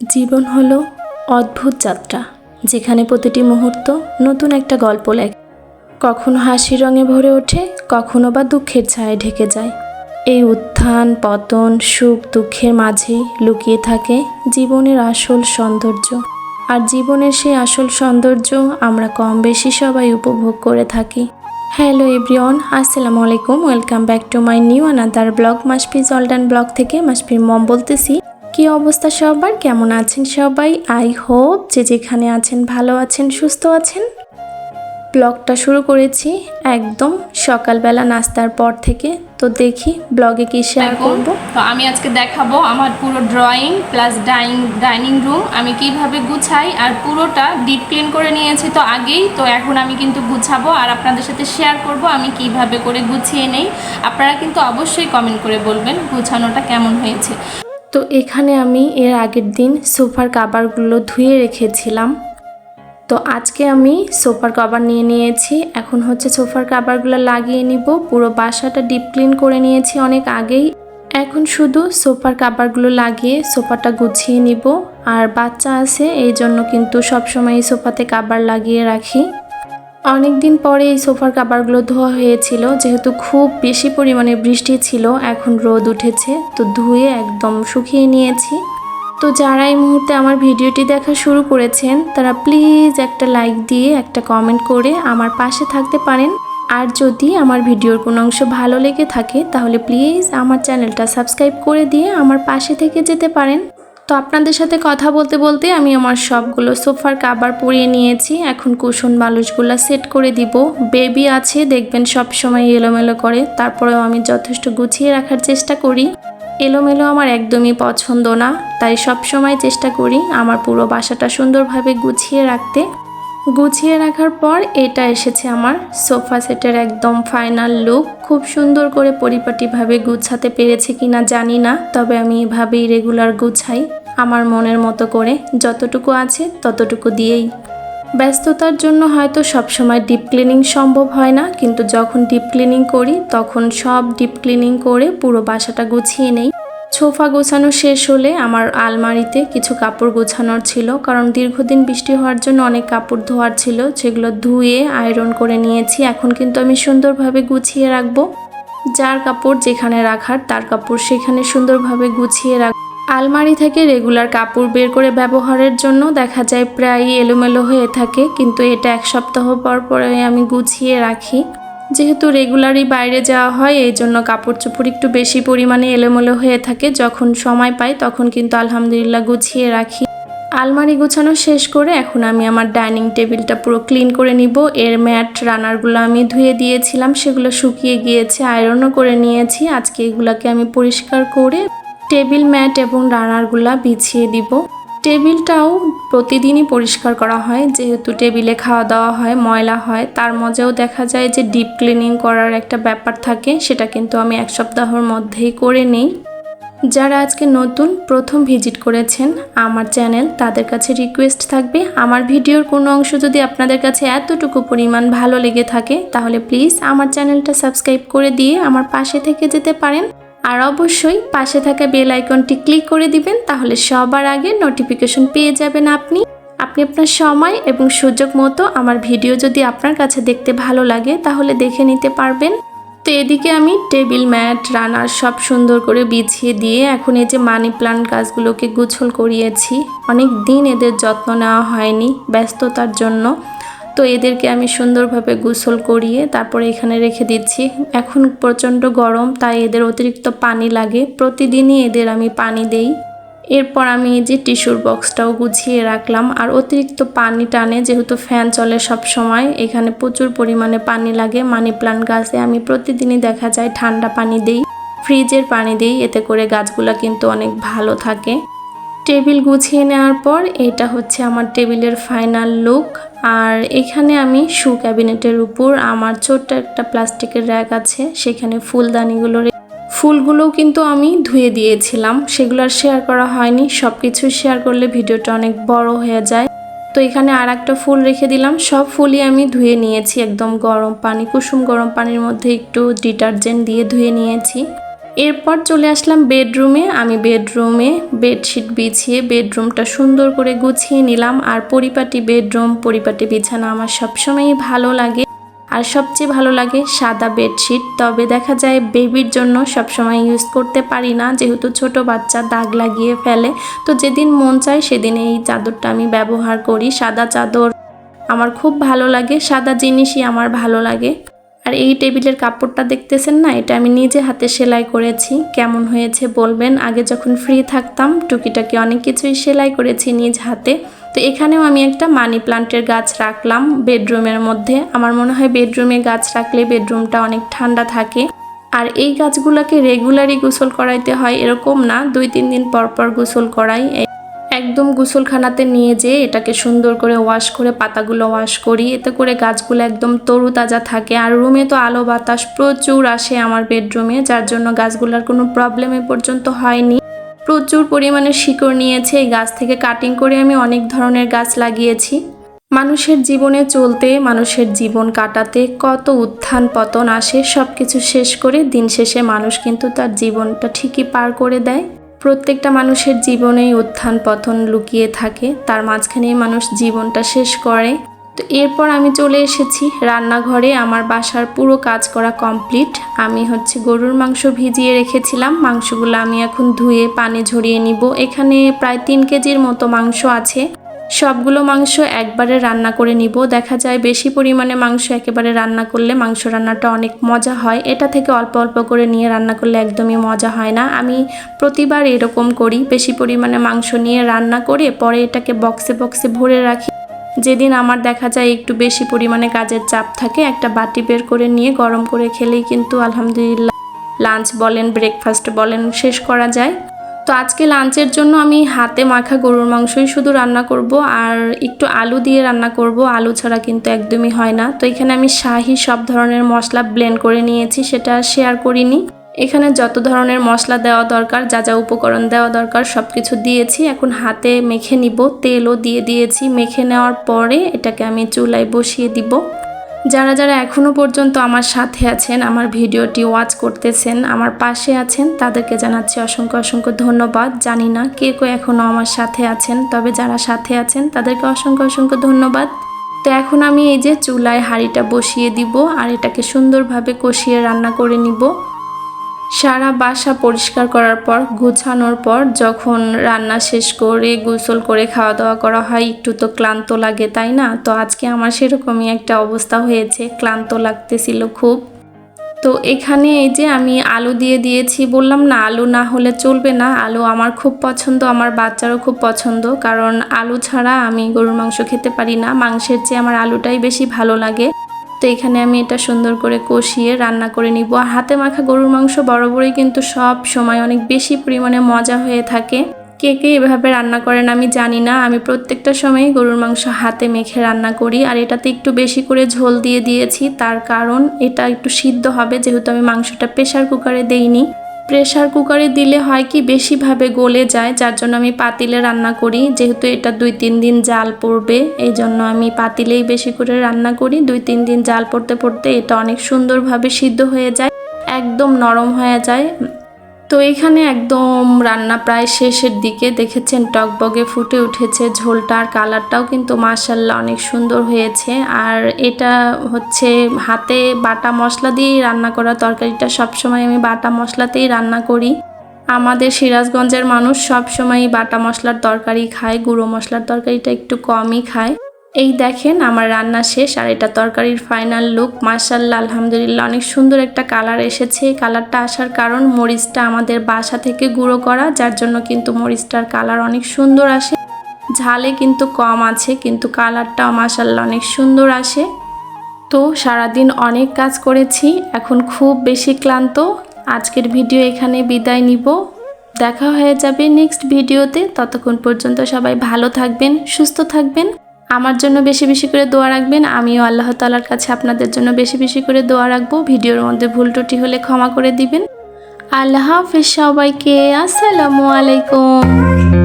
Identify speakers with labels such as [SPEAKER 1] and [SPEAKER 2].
[SPEAKER 1] জীবন হলো অদ্ভুত যাত্রা, যেখানে প্রতিটি মুহূর্ত নতুন একটা গল্প লেখে। কখনো হাসির রঙে ভরে ওঠে, কখনো বা দুঃখের ছায়া ঢেকে যায়। এই উত্থান, পতন, সুখ, দুঃখের মাঝেই লুকিয়ে থাকে জীবনের আসল সৌন্দর্য। আর জীবনের সেই আসল সৌন্দর্য আমরা কম বেশি সবাই উপভোগ করে থাকি। হ্যালো এভরিওয়ান, আসসালামু আলাইকুম। Welcome back to my new another blog. মাসপিস অল্ডান ব্লগ থেকে মাসপির মম বলতেছি কি অবস্থা সবার? কেমন আছেন সবাই? আই হোপ যে যেখানে আছেন ভালো আছেন সুস্থ আছেন। ব্লগটা শুরু করেছি একদম সকালবেলা নাস্তার পর থেকে। তো দেখি ব্লগে কি শেয়ার করব।
[SPEAKER 2] তো আমি আজকে দেখাবো আমার পুরো drawing plus dining dining room আমি কীভাবে গুছাই আর পুরোটা ডিপ ক্লিন করে নিয়েছি তো আগেই। তো এখন আমি কিন্তু গুছাবো আর আপনাদের সাথে শেয়ার করব আমি কীভাবে করে গুছিয়ে নেই। আপনারা কিন্তু অবশ্যই কমেন্ট করে বলবেন গুছানোটা কেমন হয়েছে।
[SPEAKER 1] তো এখানে আমি এর আগের দিন সোফার কাভারগুলো ধুয়ে রেখেছিলাম। তো আজকে আমি সোফার কভার নিয়ে নিয়েছি। এখন হচ্ছে সোফার কাভারগুলো লাগিয়ে নিব। পুরো বাসাটা ডিপ ক্লিন করে নিয়েছি অনেক আগেই। এখন শুধু সোফার কাভারগুলো লাগিয়ে সোফাটা গুছিয়ে নিব। আর বাচ্চা আছে, এই জন্য কিন্তু সবসময় সোফাতে কাভার লাগিয়ে রাখি। অনেক দিন পরে এই সোফার কাভারগুলো ধোয়া হয়েছিল, যেহেতু খুব বেশি পরিমাণে বৃষ্টি ছিল, এখন রোদ উঠেছে, তো ধুয়ে একদম শুকিয়ে নিয়েছি। তো যারা এই মুহূর্তে আমার ভিডিওটি দেখা শুরু করেছেন, তারা প্লিজ একটা লাইক দিয়ে, একটা কমেন্ট করে আমার পাশে থাকতে পারেন। আর যদি আমার ভিডিওর কোনো অংশ ভালো লেগে থাকে, তাহলে প্লিজ আমার চ্যানেলটা সাবস্ক্রাইব করে দিয়ে আমার পাশে থেকে যেতে পারেন। তো আপনাদের সাথে কথা বলতে বলতে আমি আমার সবগুলো সোফার কাবার পরিয়ে নিয়েছি। এখন কুশন বালুসগুলো সেট করে দিব। বেবি আছে, দেখবেন সব সময় এলোমেলো করে। তারপরেও আমি যথেষ্ট গুছিয়ে রাখার চেষ্টা করি। এলোমেলো আমার একদমই পছন্দ না, তাই সব সময় চেষ্টা করি আমার পুরো বাসাটা সুন্দরভাবে গুছিয়ে রাখতে। গুছিয়ে রাখার পর এটা এসেছে আমার সোফা সেটের একদম ফাইনাল লুক। খুব সুন্দর করে পরিপাটিভাবে গুছাতে পেরেছি কিনা জানি না, তবে আমি এভাবেই রেগুলার গুছাই। আমার মনের মতো করে যতটুকু আছে ততটুকু দিয়েই। ব্যস্ততার জন্য হয়তো সবসময় ডিপ ক্লিনিং সম্ভব হয় না, কিন্তু যখন ডিপ ক্লিনিং করি, তখন সব ডিপ ক্লিনিং করে পুরো বাসাটা গুছিয়ে নেই। সোফা গোছানো শেষ হলে আমার আলমারিতে কিছু কাপড় গোছানোর ছিল, কারণ দীর্ঘদিন বৃষ্টি হওয়ার জন্য অনেক কাপড় ধোয়ার ছিল, সেগুলো ধুয়ে আয়রন করে নিয়েছি। এখন কিন্তু আমি সুন্দরভাবে গুছিয়ে রাখব। যার কাপড় যেখানে রাখার, তার কাপড় সেখানে সুন্দরভাবে গুছিয়ে রাখ আলমারি থেকে রেগুলার কাপড় বের করে ব্যবহারের জন্য দেখা যায় প্রায়ই এলোমেলো হয়ে থাকে, কিন্তু এটা এক সপ্তাহ পর পরে আমি গুছিয়ে রাখি। যেহেতু রেগুলারই বাইরে যাওয়া হয়, এই জন্য কাপড় চোপড় একটু বেশি পরিমাণে এলোমেলো হয়ে থাকে। যখন সময় পাই, তখন কিন্তু আলহামদুলিল্লাহ গুছিয়ে রাখি। আলমারি গুছানো শেষ করে এখন আমি আমার ডাইনিং টেবিলটা পুরো ক্লিন করে নিব। এর ম্যাট, রানারগুলো আমি ধুয়ে দিয়েছিলাম, সেগুলো শুকিয়ে গিয়েছে, আয়রনও করে নিয়েছি। আজকে এগুলোকে আমি পরিষ্কার করে টেবিল ম্যাট এবং রানারগুলা বিছিয়ে দিব। টেবিলটাও প্রতিদিনই পরিষ্কার করা হয়, যেহেতু টেবিলে খাওয়া দাওয়া হয়, ময়লা হয়। তার মজাও দেখা যায় যে ডিপ ক্লিনিং করার একটা ব্যাপার থাকে, সেটা কিন্তু আমি এক সপ্তাহের মধ্যেই করে নিই। যারা আজকে নতুন, প্রথম ভিজিট করেছেন আমার চ্যানেল তাদের কাছে রিকোয়েস্ট থাকবে, আমার ভিডিওর কোনো অংশ যদি আপনাদের কাছে এতটুকু পরিমাণ ভালো লেগে থাকে, তাহলে প্লিজ আমার চ্যানেলটা সাবস্ক্রাইব করে দিয়ে আমার পাশে থেকে যেতে পারেন। আর অবশ্যই পাশে থাকা বেল আইকনটি ক্লিক করে দিবেন, তাহলে সবার আগে নোটিফিকেশন পেয়ে যাবেন আপনি। আপনি আপনার সময় এবং সুযোগ মতো আমার ভিডিও যদি আপনার কাছে দেখতে ভালো লাগে, তাহলে দেখে নিতে পারবেন। তো এদিকে আমি টেবিল ম্যাট, রানার সব সুন্দর করে বিছিয়ে দিয়ে এখন এই যে মানি প্লান্ট গাছগুলোকে গুছল করিয়েছি। অনেক দিন এদের যত্ন নেওয়া হয়নি ব্যস্ততার জন্য। তো এদেরকে আমি সুন্দরভাবে গোসল করিয়ে তারপরে এখানে রেখে দিচ্ছি। এখন প্রচণ্ড গরম, তাই এদের অতিরিক্ত পানি লাগে। প্রতিদিনই এদের আমি পানি দেই। এরপর আমি এই যে টিস্যুর বক্সটাও গুছিয়ে রাখলাম। আর অতিরিক্ত পানি টানে, যেহেতু ফ্যান চলে সব সময় এখানে প্রচুর পরিমাণে পানি লাগে। মানি প্লান্ট গাছে আমি প্রতিদিনই দেখা যায় ঠান্ডা পানি দেই, ফ্রিজের পানি দিই। এতে করে গাছগুলো কিন্তু অনেক ভালো থাকে। টেবিল গুছিয়ে নেওয়ার পর এটা হচ্ছে আমার টেবিলের ফাইনাল লুক। আর এখানে আমি শু ক্যাবিনেটের উপর আমার ছোট্ট একটা প্লাস্টিকের র্যাক আছে, সেখানে ফুলদানিগুলোর ফুলগুলোও কিন্তু আমি ধুয়ে দিয়েছিলাম। সেগুলো আর শেয়ার করা হয়নি। সব কিছু শেয়ার করলে ভিডিওটা অনেক বড় হয়ে যায়। তো এখানে আর একটা ফুল রেখে দিলাম। সব ফুলই আমি ধুয়ে নিয়েছি, একদম গরম পানি, কুসুম গরম পানির মধ্যে একটু ডিটারজেন্ট দিয়ে ধুয়ে নিয়েছি। এরপর চলে আসলাম বেডরুমে। আমি বেডরুমে বেডশিট বিছিয়ে বেডরুমটা সুন্দর করে গুছিয়ে নিলাম। আর পরিপাটি বেডরুম, পরিপাটি বিছানা আমার সবসময়ই ভালো লাগে। আর সবচেয়ে ভালো লাগে সাদা বেডশিট। তবে দেখা যায় বেবির জন্য সবসময় ইউজ করতে পারি না। যেহেতু ছোট বাচ্চা, দাগ লাগিয়ে ফেলে। তো যেদিন মন চায় সেদিন এই চাদরটা আমি ব্যবহার করি। সাদা চাদর আমার খুব ভালো লাগে। সাদা জিনিসই আমার ভালো লাগে। আর এই টেবিলের কাপড়টা দেখতেছেন না? এটা আমি নিজে হাতে সেলাই করেছি। কেমন হয়েছে বলবেন? আগে যখন ফ্রি থাকতাম, টুকিটাকি অনেক কিছুই সেলাই করেছি নিজ হাতে। তো এখানেও আমি একটা মানি প্লান্টের গাছ রাখলাম বেডরুমের মধ্যে। আমার মনে হয় বেডরুমে গাছ রাখলে বেডরুমটা অনেক ঠান্ডা থাকে। আর এই গাছগুলোকে রেগুলারই গোসল করাইতে হয় এরকম না, দুই তিন দিন পর পর গোসল করাই। একদম গোসলখানাতে নিয়ে যেয়ে এটাকে সুন্দর করে ওয়াশ করে, পাতাগুলো ওয়াশ করি। এতে করে গাছগুলো একদম তরুতাজা থাকে। আর রুমে তো আলো বাতাস প্রচুর আসে আমার বেডরুমে, যার জন্য গাছগুলোর কোনো প্রবলেম এ পর্যন্ত হয়নি। প্রচুর পরিমাণে শিকড় নিয়েছে। এই গাছ থেকে কাটিং করে আমি অনেক ধরনের গাছ লাগিয়েছি। মানুষের জীবনে চলতে, মানুষের জীবন কাটাতে কত উত্থান পতন আসে সব কিছু শেষ করে দিন শেষে মানুষ কিন্তু তার জীবনটা ঠিকই পার করে দেয়। প্রত্যেকটা মানুষের জীবনেই উত্থান পতন লুকিয়ে থাকে। তার মাঝখানেই মানুষ জীবনটা শেষ করে। তো এরপর আমি চলে এসেছি রান্নাঘরে। আমার বাসার পুরো কাজ করা কমপ্লিট। আমি হচ্ছে গরুর মাংস ভিজিয়ে রেখেছিলাম। মাংসগুলো আমি এখন ধুয়ে, পানি ঝরিয়ে নিব। এখানে প্রায় তিন কেজির মতো মাংস আছে। সবগুলো মাংস একবারে রান্না করে নিব। দেখা যায় বেশি পরিমাণে মাংস একেবারে রান্না করলে মাংস রান্নাটা অনেক মজা হয়। এটা থেকে অল্প অল্প করে নিয়ে রান্না করলে একদমই মজা হয় না। আমি প্রতিবার এরকম করি, বেশি পরিমাণে মাংস নিয়ে রান্না করে পরে এটাকে বক্সে বক্সে ভরে রাখি। যেদিন আমার দেখা যায় একটু বেশি পরিমাণে কাজের চাপ থাকে, একটা বাটি বের করে নিয়ে গরম করে খেলেই কিন্তু আলহামদুলিল্লাহ, লাঞ্চ বলেন, ব্রেকফাস্ট বলেন, শেষ করা যায়। তো আজকে লাঞ্চের জন্য আমি হাতে মাখা গরুর মাংসই শুধু রান্না করব আর একটু আলু দিয়ে রান্না করব। আলু ছাড়া কিন্তু একদমই হয় না। তো এখানে আমি শাহি সব ধরনের মশলা ব্লেন্ড করে নিয়েছি, সেটা শেয়ার করিনি। এখানে যত ধরনের মশলা দেওয়া দরকার, যা যা উপকরণ দেওয়া দরকার সব কিছু দিয়েছি। এখন হাতে মেখে নিব, তেলও দিয়ে দিয়েছি। মেখে নেওয়ার পরে এটাকে আমি চুলায় বসিয়ে দিব। যারা যারা এখনও পর্যন্ত আমার সাথে আছেন, আমার ভিডিওটি ওয়াচ করতেছেন, আমার পাশে আছেন, তাদেরকে জানাচ্ছি অসংখ্য অসংখ্য ধন্যবাদ। জানি না কে কে এখনও আমার সাথে আছেন, তবে যারা সাথে আছেন, তাদেরকে অসংখ্য অসংখ্য ধন্যবাদ। তো এখন আমি এই যে চুলায় হাঁড়িটা বসিয়ে দিব আর এটাকে সুন্দরভাবে কষিয়ে রান্না করে নিব। সারা বাসা পরিষ্কার করার পর, গুছানোর পর যখন রান্না শেষ করে গোসল করে খাওয়া দাওয়া করা হয়, একটু তো ক্লান্ত লাগে, তাই না? তো আজকে আমার সেরকমই একটা অবস্থা হয়েছে, ক্লান্ত লাগতেছিল খুব। তো এখানে এই যে আমি আলু দিয়ে দিয়েছি, বললাম না আলু না হলে চলবে না। আলু আমার খুব পছন্দ, আমার বাচ্চারও খুব পছন্দ। কারণ আলু ছাড়া আমি গরুর মাংস খেতে পারি না। মাংসের চেয়ে আমার আলুটাই বেশি ভালো লাগে। তো এখানে আমি এটা সুন্দর করে কষিয়ে রান্না করে নিব। হাতে মাখা গরুর মাংস বরাবরই কিন্তু সব সময় অনেক বেশি পরিমাণে মজা হয়ে থাকে। কে কে এভাবে রান্না করেন আমি জানি না। আমি প্রত্যেকটা সময়ই গরুর মাংস হাতে মেখে রান্না করি। আর এটাতে একটু বেশি করে ঝোল দিয়ে দিয়েছি। তার কারণ এটা একটু সিদ্ধ হবে, যেহেতু আমি মাংসটা প্রেশার কুকারে দেইনি। প্রেশার কুকারে দিলে হয় কি বেশিভাবে গলে যায়, যার জন্য আমি পাতিলে রান্না করি। যেহেতু এটা দুই তিন দিন জাল পড়বে, এই জন্য আমি পাতিলেই বেশি করে রান্না করি। দুই তিন দিন জাল পড়তে পড়তে এটা অনেক সুন্দরভাবে সিদ্ধ হয়ে যায়, একদম নরম হয়ে যায়। তো এখানে একদম রান্না প্রায় শেষের দিকে দেখেছেন টকবগে ফুটে উঠেছে ঝোলটার কালারটাও কিন্তু মার্শাল্লাহ অনেক সুন্দর হয়েছে। আর এটা হচ্ছে হাতে বাটা মশলা দিয়েই রান্না করা তরকারিটা। সবসময় আমি বাটা মশলাতেই রান্না করি। আমাদের সিরাজগঞ্জের মানুষ সবসময় বাটা মশলার তরকারি খায়, গুঁড়ো মশলার তরকারিটা একটু কমই খায়। এই দেখেন, আমার রান্না শেষ আর এটা তরকারির ফাইনাল লুক মার্শাল্লাহ আলহামদুলিল্লাহ, অনেক সুন্দর একটা কালার এসেছে। কালারটা আসার কারণ মরিচটা আমাদের বাসা থেকে গুঁড়ো করা, যার জন্য কিন্তু মরিচটার কালার অনেক সুন্দর আসে। ঝালে কিন্তু কম আছে, কিন্তু কালারটাও মার্শাল্লাহ অনেক সুন্দর আসে। তো সারাদিন অনেক কাজ করেছি, এখন খুব বেশি ক্লান্ত। আজকের ভিডিও এখানে বিদায় নিব। দেখা হয়ে যাবে নেক্সট ভিডিওতে। ততক্ষণ পর্যন্ত সবাই ভালো থাকবেন, সুস্থ থাকবেন। আমার জন্য বেশি বেশি করে দোয়া রাখবেন। আমিও আল্লাহ তালার কাছে আপনাদের জন্য বেশি বেশি করে দোয়া রাখব। ভিডিওর মধ্যে ভুল ত্রুটি হলে ক্ষমা করে দিবেন। আল্লাহ হাফিজ সবাইকে। আসসালামু আলাইকুম।